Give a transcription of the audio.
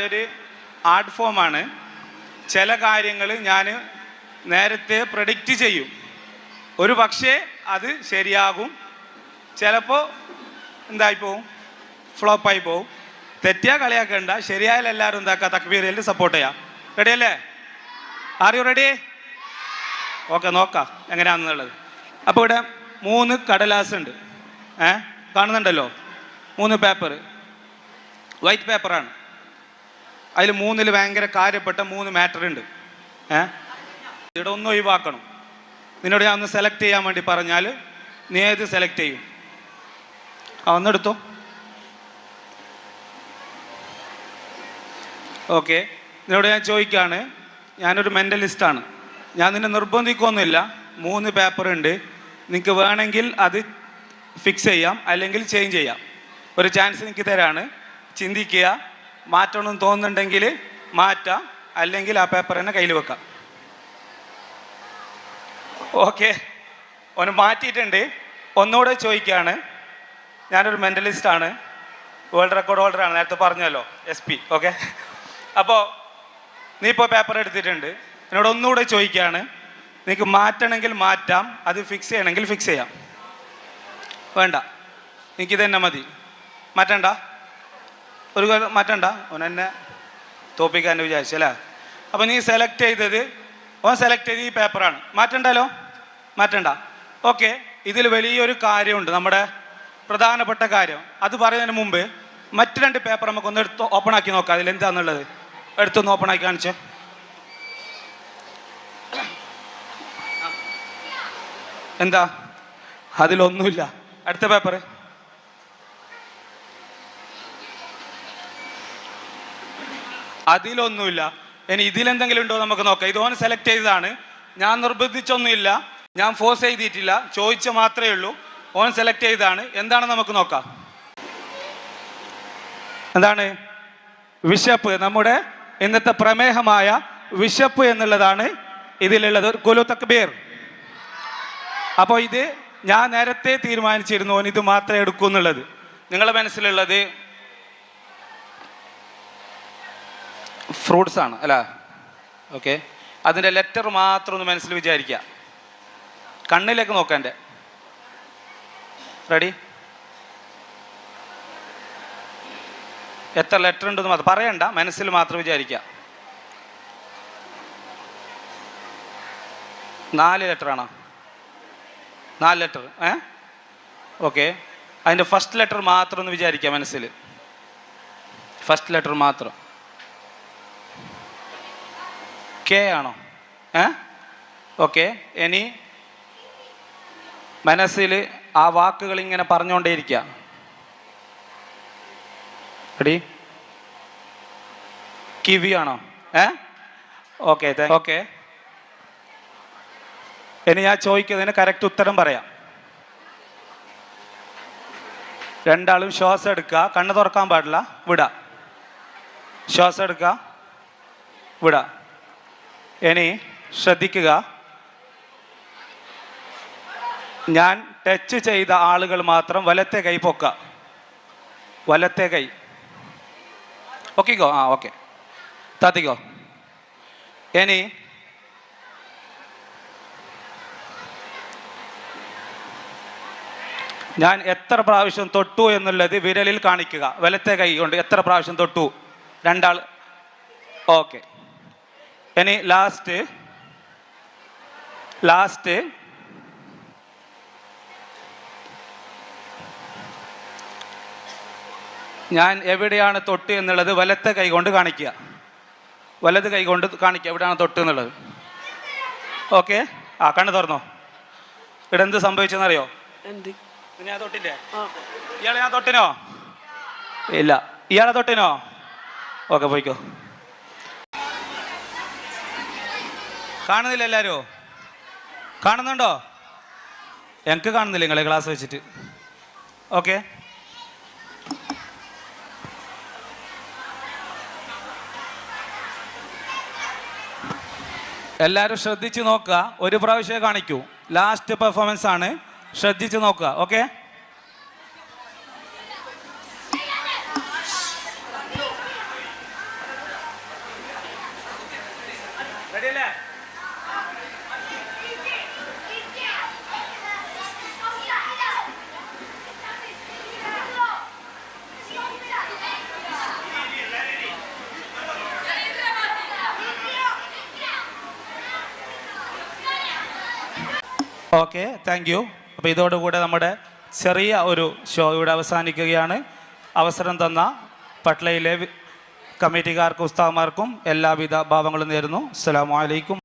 ഒരു ആർട്ട് ഫോമാണ് ചില കാര്യങ്ങൾ ഞാൻ നേരത്തെ പ്രഡിക്റ്റ് ചെയ്യും. ഒരു പക്ഷേ അത് ശരിയാകും. ചിലപ്പോൾ എന്തായി പോവും? ഫ്ലോപ്പായി പോവും. തെറ്റിയാ കളിയാക്കണ്ട. ശരിയായാലും എല്ലാവരും എന്താക്കുക തക്ബീറിൽ സപ്പോർട്ട് ചെയ്യാം. റെഡി അല്ലേ? ആർ യു റെഡി ഓക്കെ നോക്കാം. എങ്ങനെയാണെന്നുള്ളത്. അപ്പോൾ ഇവിടെ മൂന്ന് കടലാസ് ഉണ്ട്. ഏ? കാണുന്നുണ്ടല്ലോ? മൂന്ന് പേപ്പർ വൈറ്റ് പേപ്പറാണ് അതിൽ മൂന്നിൽ ഭയങ്കര കാര്യപ്പെട്ട മൂന്ന് മാറ്റർ ഉണ്ട്. ഏഹ് ഇവിടെ ഒന്ന് ഒഴിവാക്കണം. നിന്നോട് ഞാൻ ഒന്ന് സെലക്ട് ചെയ്യാൻ വേണ്ടി പറഞ്ഞാൽ നീ ഏത് സെലക്ട് ചെയ്യും? ആ ഒന്നെടുത്തോ ഓക്കെ നിന്നോട് ഞാൻ ചോദിക്കുകയാണ് ഞാനൊരു മെന്റലിസ്റ്റാണ് ഞാൻ നിന്നെ നിർബന്ധിക്കൊന്നുമില്ല. മൂന്ന് പേപ്പർ ഉണ്ട്. നിങ്ങൾക്ക് വേണമെങ്കിൽ അത് ഫിക്സ് ചെയ്യാം. അല്ലെങ്കിൽ ചേഞ്ച് ചെയ്യാം. ഒരു ചാൻസ് നിങ്ങൾക്ക് തരാണ്. ചിന്തിക്കുക. മാറ്റണമെന്ന് തോന്നുന്നുണ്ടെങ്കിൽ മാറ്റാം. അല്ലെങ്കിൽ ആ പേപ്പർ തന്നെ കയ്യിൽ വെക്കാം. ഓക്കെ ഒന്ന് മാറ്റിയിട്ടുണ്ട്. ഒന്നുകൂടെ ചോദിക്കുകയാണ്. ഞാനൊരു മെന്റലിസ്റ്റാണ് വേൾഡ് റെക്കോർഡ് ഹോൾഡറാണ് നേരത്തെ പറഞ്ഞല്ലോ എസ് പി ഓക്കെ അപ്പോൾ നീ ഇപ്പോൾ പേപ്പർ എടുത്തിട്ടുണ്ട്. എന്നോട് ഒന്നുകൂടെ ചോദിക്കുകയാണ്. നിനക്ക് മാറ്റണമെങ്കിൽ മാറ്റാം. അത് ഫിക്സ് ചെയ്യണമെങ്കിൽ ഫിക്സ് ചെയ്യാം. വേണ്ട. എനിക്കിത് തന്നെ മതി. മാറ്റണ്ട. ഒരു മാറ്റണ്ട. ഓൻ എന്നെ തോപ്പിക്കാന്റെ വിചാരിച്ചു അല്ലേ? അപ്പോൾ നീ സെലക്ട് ചെയ്തത് ഓൻ സെലക്ട് ചെയ്ത് ഈ പേപ്പറാണ് മാറ്റണ്ടല്ലോ? മാറ്റണ്ട. ഓക്കെ ഇതിൽ വലിയൊരു കാര്യമുണ്ട് നമ്മുടെ പ്രധാനപ്പെട്ട കാര്യം. അത് പറയുന്നതിന് മുമ്പ് മറ്റു രണ്ട് പേപ്പർ നമുക്കൊന്ന് എടുത്ത് ഓപ്പൺ ആക്കി നോക്കാം. അതിൽ എന്താണെന്നുള്ളത് എടുത്തൊന്ന് ഓപ്പൺ ആക്കി കാണിച്ചേ. എന്താ? അതിലൊന്നുമില്ല. അടുത്ത പേപ്പർ അതിലൊന്നുമില്ല. ഇനി ഇതിലെന്തെങ്കിലും ഉണ്ടോ നമുക്ക് നോക്കാം. ഇത് ഓൻ സെലക്ട് ചെയ്തതാണ്. ഞാൻ നിർബന്ധിച്ചൊന്നുമില്ല. ഞാൻ ഫോഴ്സ് ചെയ്തിട്ടില്ല ചോദിച്ച മാത്രമേ ഉള്ളൂ. ഓൻ സെലക്ട് ചെയ്തതാണ്. എന്താണ് നമുക്ക് നോക്കാം. എന്താണ്? വിശപ്പ്. നമ്മുടെ ഇന്നത്തെ പ്രമേഹമായ വിശപ്പ് എന്നുള്ളതാണ് ഇതിലുള്ളത്. കുലു തക്ബീർ. അപ്പോൾ ഇത് ഞാൻ നേരത്തെ തീരുമാനിച്ചിരുന്നു. ഓൻ ഇത് മാത്രമേ എടുക്കൂ എന്നുള്ളത്. നിങ്ങളുടെ മനസ്സിലുള്ളത് ഫ്രൂട്ട്സ് ആണ് അല്ല? ഓക്കെ അതിന്റെ ലെറ്റർ മാത്രം ഒന്ന് മനസ്സിൽ വിചാരിക്കുക. കണ്ണിലേക്ക് നോക്കാം എന്റെ റെഡി എത്ര ലെറ്റർ ഉണ്ടെന്ന് മാത്രം പറയണ്ട മനസ്സിൽ മാത്രം വിചാരിക്കുക. നാല് ലെറ്ററാണോ നാല് ലെറ്റർ ഏ? ഓക്കെ അതിന്റെ ഫസ്റ്റ് ലെറ്റർ മാത്രം ഒന്ന് വിചാരിക്കുക മനസ്സിൽ. ഫസ്റ്റ് ലെറ്റർ മാത്രം. കെ ആണോ? ഏ? ഓക്കെ ഇനി മനസ്സിൽ ആ വാക്കുകൾ ഇങ്ങനെ പറഞ്ഞുകൊണ്ടേയിരിക്കുക റെഡി കിവി ആണോ? ഏ? ഓക്കെ ഓക്കെ ഇനി ഞാൻ ചോദിക്കുന്നതിന് കറക്റ്റ് ഉത്തരം പറയാം. രണ്ടാളും ശ്വാസം എടുക്കുക. കണ്ണ് തുറക്കാൻ പാടില്ല. വിടാം. ശ്വാസം എടുക്കുക. വിടാ. ഇനി ശ്രദ്ധിക്കുക. ഞാൻ ടച്ച് ചെയ്ത ആളുകൾ മാത്രം വലത്തെ കൈ പൊക്ക. വലത്തെ കൈ. ഓക്കെക്കോ ആ ഓക്കെ. താത്തിക്കോ? ഇനി ഞാൻ എത്ര പ്രാവശ്യം തൊട്ടു എന്നുള്ളത് വിരലിൽ കാണിക്കുക. വലത്തെ കൈ കൊണ്ട് എത്ര പ്രാവശ്യം തൊട്ടു? രണ്ടാൾ. ഓക്കെ. ഇനി ലാസ്റ്റ് ലാസ്റ്റ് ഞാൻ എവിടെയാണ് തൊട്ട് എന്നുള്ളത് വലത്തെ കൈ കൊണ്ട് കാണിക്കുക. വലത് കൈ കൊണ്ട് കാണിക്കുക എവിടെയാണ് തൊട്ട് എന്നുള്ളത്. ഓക്കെ ആ കണ്ണ് തുറന്നോ. ഇവിടെ എന്ത് സംഭവിച്ചെന്നറിയോ ഞാൻ തൊട്ടില്ലേ? ഇയാളെ ഞാൻ തൊട്ടിനോ? ഇല്ല. ഇയാളെ തൊട്ടിനോ? ഓക്കെ പോയിക്കോ. കാണുന്നില്ല എല്ലാവരും കാണുന്നുണ്ടോ? എനിക്ക് കാണുന്നില്ല നിങ്ങളെ ക്ലാസ് വെച്ചിട്ട്. ഓക്കെ എല്ലാവരും ശ്രദ്ധിച്ച് നോക്കുക. ഒരു പ്രാവശ്യം കാണിക്കൂ. ലാസ്റ്റ് പെർഫോമൻസ് ആണ്. ശ്രദ്ധിച്ച് നോക്കുക. ഓക്കെ റെഡിയല്ലേ ഓക്കെ താങ്ക് യു അപ്പോൾ ഇതോടുകൂടെ നമ്മുടെ ചെറിയ ഒരു ഷോ ഇവിടെ അവസാനിക്കുകയാണ്. അവസരം തന്ന പട്ലയിലെ കമ്മിറ്റിക്കാർക്കും ഉസ്താദ്മാർക്കും എല്ലാവിധ ഭാവങ്ങളും നേരുന്നു. അസ്സാം അലൈക്കും.